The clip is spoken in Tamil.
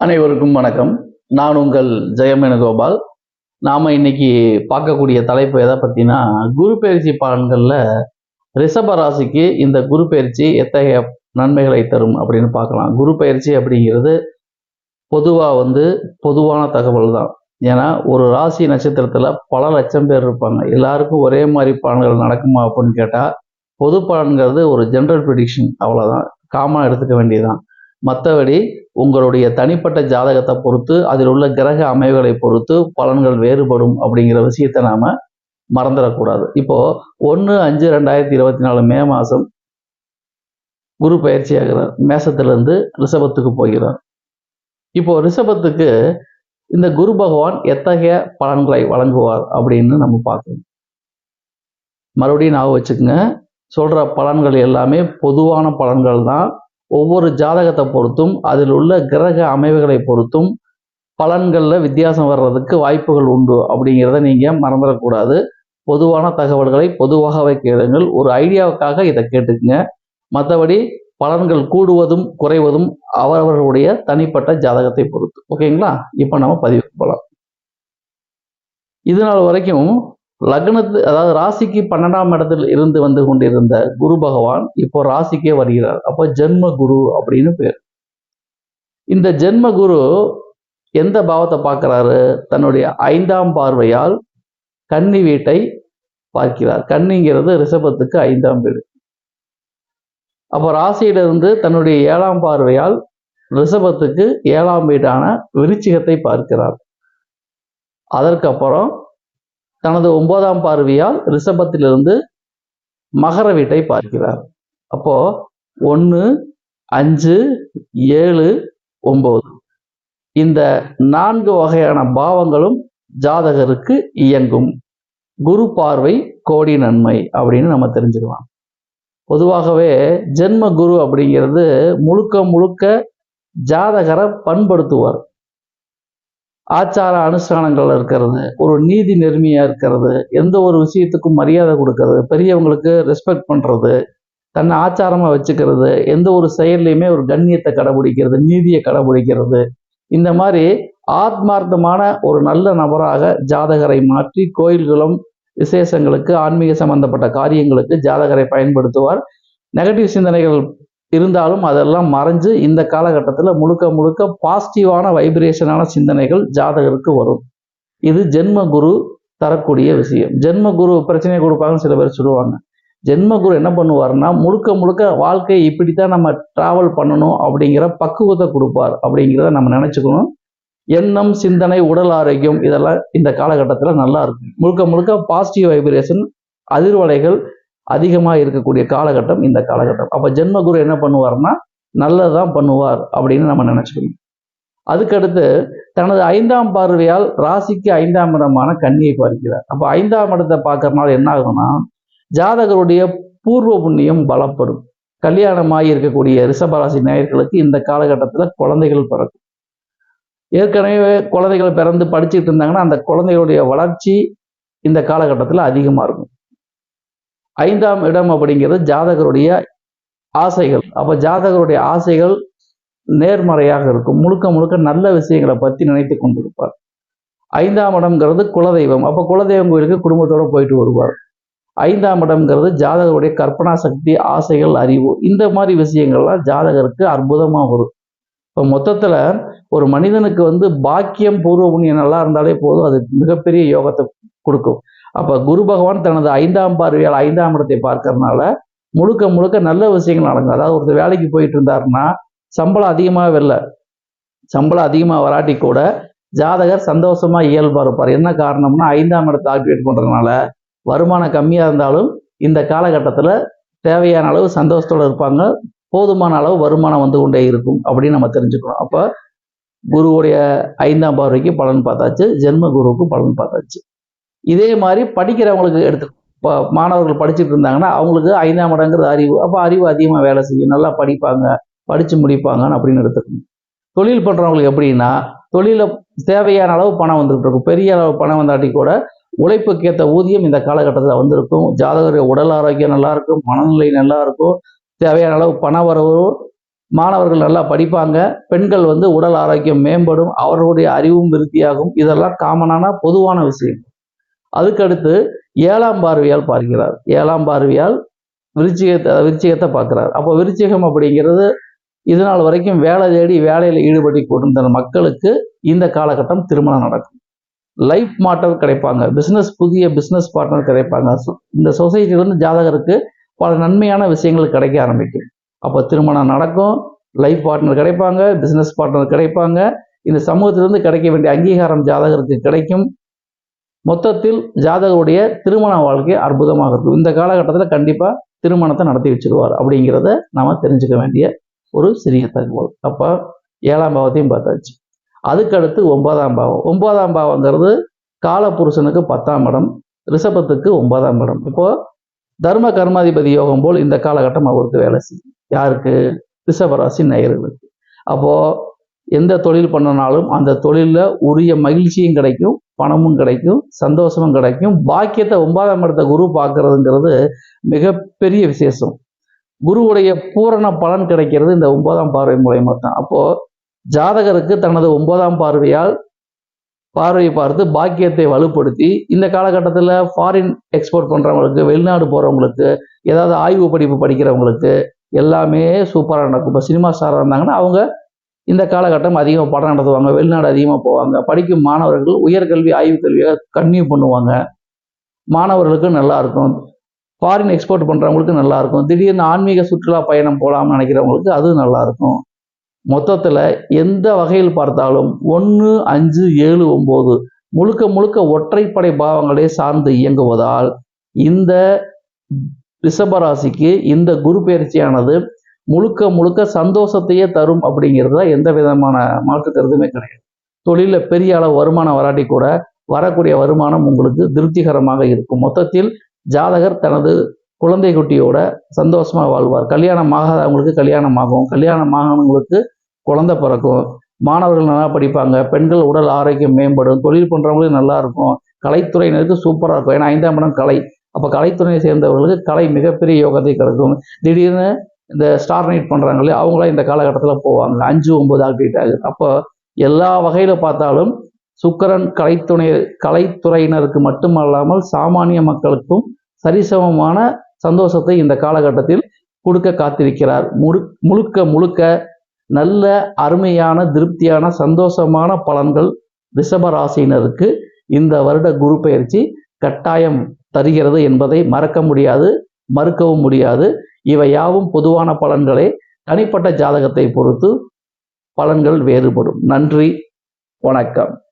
அனைவருக்கும் வணக்கம். நான் உங்கள் ஜெயமேனுகோபால். நாம இன்னைக்கு பார்க்கக்கூடிய தலைப்பு எதை பத்தினா குரு பயிற்சி பலன்கள்ல ரிஷப ராசிக்கு இந்த குரு பயிற்சி எத்தகைய நன்மைகளை தரும் அப்படின்னு பார்க்கலாம். குரு பயிற்சி அப்படிங்கிறது பொதுவாக வந்து பொதுவான தகவல் தான். ஏன்னா ஒரு ராசி நட்சத்திரத்தில் பல லட்சம் பேர் இருப்பாங்க. எல்லாருக்கும் ஒரே மாதிரி பலன்கள் நடக்குமா அப்படின்னு கேட்டால் பொது பலன்கிறது ஒரு ஜென்ரல் ப்ரிடிக்ஷன் அவ்வளோதான் காமனாக எடுத்துக்க வேண்டியதுதான். மற்றபடி உங்களுடைய தனிப்பட்ட ஜாதகத்தை பொறுத்து அதில் உள்ள கிரக அமைவுகளை பொறுத்து பலன்கள் வேறுபடும் அப்படிங்கிற விஷயத்தை நாம மறந்துடக்கூடாது. இப்போ ஒன்று அஞ்சு ரெண்டாயிரத்தி இருபத்தி நாலு மே மாதம் குரு பயிற்சி ஆகிறார் மேசத்திலிருந்து ரிஷபத்துக்கு போகிறார். இப்போ ரிஷபத்துக்கு இந்த குரு பகவான் எத்தகைய பலன்களை வழங்குவார் அப்படின்னு நம்ம பார்க்கணும். மறுபடியும் ஞாபகம் வச்சுக்கோங்க. சொல்ற பலன்கள் எல்லாமே பொதுவான பலன்கள் தான். ஒவ்வொரு ஜாதகத்தை பொறுத்தும் அதில் உள்ள கிரக அமைவுகளை பொறுத்தும் பலன்களில் வித்தியாசம் வர்றதுக்கு வாய்ப்புகள் உண்டு அப்படிங்கிறத நீங்கள் மறந்துடக்கூடாது. பொதுவான தகவல்களை பொதுவாகவே கேளுங்கள். ஒரு ஐடியாவுக்காக இதை கேட்டுக்குங்க. மற்றபடி பலன்கள் கூடுவதும் குறைவதும் அவரவர்களுடைய தனிப்பட்ட ஜாதகத்தை பொறுத்து. ஓகேங்களா? இப்போ நம்ம பதிவு போகலாம் இது நாள் வரைக்கும் லக்னத்து அதாவது ராசிக்கு பன்னெண்டாம் இடத்தில் இருந்து வந்து கொண்டிருந்த குரு பகவான் இப்போ ராசிக்கே வருகிறார். அப்போ ஜென்ம குரு அப்படின்னு பேர். இந்த ஜென்ம குரு எந்த பாவத்தை பார்க்கிறாரு? தன்னுடைய ஐந்தாம் பார்வையால் கன்னி வீட்டை பார்க்கிறார். கன்னிங்கிறது ரிஷபத்துக்கு ஐந்தாம் வீடு. அப்போ ராசியிலிருந்து தன்னுடைய ஏழாம் பார்வையால் ரிஷபத்துக்கு ஏழாம் வீடான விருச்சிகத்தை பார்க்கிறார். அதற்கப்புறம் தனது ஒன்பதாம் பார்வையால் ரிஷபத்திலிருந்து மகர வீட்டை பார்க்கிறார். அப்போ ஒன்று அஞ்சு ஏழு ஒன்பது. இந்த நான்கு வகையான பாவங்களும் ஜாதகருக்கு இயங்கும். குரு பார்வை கோடி நன்மை அப்படின்னு நம்ம தெரிஞ்சுக்கலாம். பொதுவாகவே ஜென்ம குரு அப்படிங்கிறது முழுக்க முழுக்க ஜாதகரை பண்படுத்துவார். ஆச்சார அனுஷ்டானங்கள் இருக்கிறது ஒரு நீதி நெருமையா இருக்கிறது எந்த ஒரு விஷயத்துக்கும் மரியாதை கொடுக்கறது பெரியவங்களுக்கு ரெஸ்பெக்ட் பண்றது தன்னை ஆச்சாரமா வச்சுக்கிறது எந்த ஒரு செயல்லையுமே ஒரு கண்ணியத்தை கடைபிடிக்கிறது நீதியை கடைபிடிக்கிறது. இந்த மாதிரி ஆத்மார்த்தமான ஒரு நல்ல நபராக ஜாதகரை மாற்றி கோயில்களும் விசேஷங்களுக்கு ஆன்மீக சம்பந்தப்பட்ட காரியங்களுக்கு ஜாதகரை பயன்படுத்துவார். நெகட்டிவ் சிந்தனைகள் இருந்தாலும் அதெல்லாம் மறைஞ்சு இந்த காலகட்டத்தில் முழுக்க முழுக்க பாசிட்டிவான வைப்ரேஷனான சிந்தனைகள் ஜாதகருக்கு வரும். இது ஜென்ம குரு தரக்கூடிய விஷயம். ஜென்ம குரு பிரச்சனையை கொடுப்பாங்கன்னு சில பேர் சொல்லுவாங்க. ஜென்ம குரு என்ன பண்ணுவார்னா முழுக்க முழுக்க வாழ்க்கையை இப்படித்தான் நம்ம டிராவல் பண்ணணும் அப்படிங்கிற பக்குவத்தை கொடுப்பார் அப்படிங்கிறத நம்ம நினச்சிக்கணும். எண்ணம் சிந்தனை உடல் ஆரோக்கியம் இதெல்லாம் இந்த காலகட்டத்தில் நல்லா இருக்கும். முழுக்க முழுக்க பாசிட்டிவ் வைப்ரேஷன் அதிர்வலைகள் அதிகமாக இருக்கக்கூடிய காலகட்டம் இந்த காலகட்டம். அப்போ ஜென்மகுரு என்ன பண்ணுவார்னா நல்லதான் பண்ணுவார் அப்படின்னு நம்ம நினச்சிக்கணும். அதுக்கடுத்து தனது ஐந்தாம் பார்வையால் ராசிக்கு ஐந்தாம் இடமான கன்னியை பார்க்கிறார். அப்போ ஐந்தாம் இடத்தை பார்க்கறனால என்ன ஆகும்னா ஜாதகருடைய பூர்வ புண்ணியம் பலப்படும். கல்யாணமாகி இருக்கக்கூடிய ரிஷபராசி நேயர்களுக்கு இந்த காலகட்டத்தில் குழந்தைகள் பிறக்கும். ஏற்கனவே குழந்தைகள் பிறந்து படிச்சுட்டு இருந்தாங்கன்னா அந்த குழந்தைகளுடைய வளர்ச்சி இந்த காலகட்டத்தில் அதிகமாக இருக்கும். ஐந்தாம் இடம் அப்படிங்கிறது ஜாதகருடைய ஆசைகள். அப்போ ஜாதகருடைய ஆசைகள் நேர்மறையாக இருக்கும். முழுக்க முழுக்க நல்ல விஷயங்களை பற்றி நினைத்து கொண்டிருப்பார். ஐந்தாம் இடம்ங்கிறது குலதெய்வம். அப்போ குலதெய்வம் கோயிலுக்கு குடும்பத்தோடு போயிட்டு வருவார். ஐந்தாம் இடம்ங்கிறது ஜாதகருடைய கற்பனா சக்தி ஆசைகள் அறிவு. இந்த மாதிரி விஷயங்கள்லாம் ஜாதகருக்கு அற்புதமாக வரும். இப்போ மொத்தத்தில் ஒரு மனிதனுக்கு வந்து பாக்கியம் பூர்வ புண்ணியம் நல்லா இருந்தாலே போதும். அது மிகப்பெரிய யோகத்தை கொடுக்கும். அப்போ குரு பகவான் தனது ஐந்தாம் பார்வையால் ஐந்தாம் இடத்தை பார்க்கறதுனால முழுக்க முழுக்க நல்ல விஷயங்கள் நடக்கும். அதாவது ஒருத்தர் வேலைக்கு போயிட்டு இருந்தாருன்னா சம்பளம் அதிகமாக வரல சம்பளம் அதிகமாக வராட்டி கூட ஜாதகர் சந்தோஷமாக இயல்பாக இருப்பார். என்ன காரணம்னா ஐந்தாம் இடத்தை ஆக்டிவேட் பண்ணுறதுனால வருமானம் கம்மியாக இருந்தாலும் இந்த காலகட்டத்தில் தேவையான அளவு சந்தோஷத்தோடு இருப்பாங்க. போதுமான அளவு வருமானம் வந்து கொண்டே இருக்கும் அப்படின்னு நம்ம தெரிஞ்சுக்கணும். அப்போ குருவுடைய ஐந்தாம் பார்வைக்கு பலன் பார்த்தாச்சு ஜென்ம குருவுக்கு பலன் பார்த்தாச்சு. இதே மாதிரி படிக்கிறவங்களுக்கு எடுத்து இப்போ மாணவர்கள் படிச்சுட்டு இருந்தாங்கன்னா அவங்களுக்கு ஐந்தாம் இடங்கிற அறிவு அப்போ அறிவு அதிகமாக வேலை செய்யும். நல்லா படிப்பாங்க படித்து முடிப்பாங்கன்னு அப்படின்னு எடுத்துக்கணும். தொழில் பண்ணுறவங்களுக்கு எப்படின்னா தொழிலில் தேவையான அளவு பணம் வந்துகிட்டு இருக்கும். பெரிய அளவு பணம் வந்தாட்டி கூட உழைப்புக்கேற்ற ஊதியம் இந்த காலகட்டத்தில் வந்திருக்கும். ஜாதகருடைய உடல் ஆரோக்கியம் நல்லா இருக்கும் மனநிலை நல்லா இருக்கும். தேவையான அளவு பண வரவு மாணவர்கள் நல்லா படிப்பாங்க. பெண்கள் வந்து உடல் ஆரோக்கியம் மேம்படும் அவர்களுடைய அறிவும் விருத்தியாகும். இதெல்லாம் காமனான பொதுவான விஷயம் அதுக்கடுத்து ஏழாம் பார்வையால் பார்க்கிறார். ஏழாம் பார்வையால் விருச்சிகத்தை விருச்சிகத்தை பார்க்கிறார். அப்போ விருச்சிகம் அப்படிங்கிறது இது நாள் வரைக்கும் வேலை தேடி வேலையில் ஈடுபட்டு கொண்டிருந்த மக்களுக்கு இந்த காலகட்டம் திருமணம் நடக்கும். லைஃப் மாட்டர் கிடைப்பாங்க. பிஸ்னஸ் புதிய பிஸ்னஸ் பார்ட்னர் கிடைப்பாங்க. இந்த சொசைட்டிலிருந்து ஜாதகருக்கு பல நன்மையான விஷயங்கள் கிடைக்க ஆரம்பிக்கும். அப்போ திருமணம் நடக்கும். லைஃப் பார்ட்னர் கிடைப்பாங்க. பிஸ்னஸ் பார்ட்னர் கிடைப்பாங்க. இந்த சமூகத்திலிருந்து கிடைக்க வேண்டிய அங்கீகாரம் ஜாதகருக்கு கிடைக்கும். மொத்தத்தில் ஜாதகருடைய திருமண வாழ்க்கை அற்புதமாக இருக்கும். இந்த காலகட்டத்தில் கண்டிப்பாக திருமணத்தை நடத்தி வச்சிருவார் அப்படிங்கிறத நாம் தெரிஞ்சுக்க வேண்டிய ஒரு சிறிய தகவல். அப்போ ஏழாம் பாவத்தையும் பார்த்தாச்சு. அதுக்கடுத்து ஒன்பதாம் பாவம். ஒன்பதாம் பாவங்கிறது காலபுருஷனுக்கு பத்தாம் இடம் ரிஷபத்துக்கு ஒன்பதாம் இடம். இப்போது தர்ம கர்மாதிபதி யோகம் போல் இந்த காலகட்டம் அவருக்கு வேலை செய்யும். யாருக்கு? ரிஷபராசி நேயர்களுக்கு. அப்போது எந்த தொழில் பண்ணனாலும் அந்த தொழிலில் உரிய மகிழ்ச்சியும் கிடைக்கும். பணமும் கிடைக்கும் சந்தோஷமும் கிடைக்கும். பாக்கியத்தை ஒன்பதாம் இடத்த குரு பார்க்கறதுங்கிறது மிகப்பெரிய விசேஷம். குருவுடைய பூரண பலன் கிடைக்கிறது இந்த ஒன்பதாம் பார்வை மூலயமா தான். அப்போது ஜாதகருக்கு தனது ஒன்பதாம் பார்வையால் பார்வையை பார்த்து பாக்கியத்தை வலுப்படுத்தி இந்த காலகட்டத்தில் ஃபாரின் எக்ஸ்போர்ட் பண்ணுறவங்களுக்கு வெளிநாடு போகிறவங்களுக்கு ஏதாவது ஆய்வு படிப்பு படிக்கிறவங்களுக்கு எல்லாமே சூப்பராக நடக்கும். இப்போ சினிமா ஸ்டாராக இருந்தாங்கன்னா அவங்க இந்த காலகட்டம் அதிகமாக படம் நடத்துவாங்க வெளிநாடு அதிகமாக போவாங்க. படிக்கும் மாணவர்கள் உயர்கல்வி ஆய்வு கல்வியாக கன்னியூ பண்ணுவாங்க. மாணவர்களுக்கும் நல்லா இருக்கும். ஃபாரின் எக்ஸ்போர்ட் பண்ணுறவங்களுக்கு நல்லா இருக்கும். திடீர்னு ஆன்மீக சுற்றுலா பயணம் போகலாம்னு நினைக்கிறவங்களுக்கு அதுவும் நல்லா இருக்கும். மொத்தத்தில் எந்த வகையில் பார்த்தாலும் ஒன்று அஞ்சு ஏழு ஒம்பது முழுக்க முழுக்க ஒற்றைப்படை பாவங்களே சார்ந்து இயங்குவதால் இந்த ரிஷபராசிக்கு இந்த குரு பயிற்சியானது முழுக்க முழுக்க சந்தோஷத்தையே தரும் அப்படிங்கிறதுல எந்த விதமான மாற்று கருதுமே கிடையாது. தொழிலில் பெரிய அளவு வருமானம் வராட்டி கூட வரக்கூடிய வருமானம் உங்களுக்கு திருப்திகரமாக இருக்கும். மொத்தத்தில் ஜாதகர் தனது குழந்தை குட்டியோட சந்தோஷமாக வாழ்வார். கல்யாணம் ஆகாதவங்களுக்கு கல்யாணம் ஆகும். கல்யாணம் ஆகாதவங்களுக்கு குழந்தை பிறக்கும். மாணவர்கள் நல்லா படிப்பாங்க. பெண்கள் உடல் ஆரோக்கியம் மேம்படும். தொழில் பண்ணுறவங்களுக்கு நல்லா இருக்கும். கலைத்துறையினருக்கு சூப்பராக இருக்கும். ஏன்னா ஐந்தாம் இடம் கலை. அப்போ கலைத்துறையை சேர்ந்தவர்களுக்கு கலை மிகப்பெரிய யோகத்தை கிடைக்கும். திடீர்னு இந்த ஸ்டார் நைட் பண்ணுறாங்களே அவங்களாம் இந்த காலகட்டத்தில் போவாங்க. அஞ்சு ஒம்பது ஆக்டிவேட் ஆகுது அப்போ எல்லா வகையில் பார்த்தாலும் சுக்கரன் கலைத்துணை கலைத்துறையினருக்கு மட்டுமல்லாமல் சாமானிய மக்களுக்கும் சரிசமமான சந்தோஷத்தை இந்த காலகட்டத்தில் கொடுக்க காத்திருக்கிறார். முழு முழுக்க முழுக்க நல்ல அருமையான திருப்தியான சந்தோஷமான பலன்கள் ரிஷபராசினருக்கு இந்த வருட குரு பயிற்சி கட்டாயம் தருகிறது என்பதை மறக்க முடியாது மறுக்கவும் முடியாது. இவை யாவும் பொதுவான பலன்களே. தனிப்பட்ட ஜாதகத்தை பொறுத்து பலன்கள் வேறுபடும். நன்றி. வணக்கம்.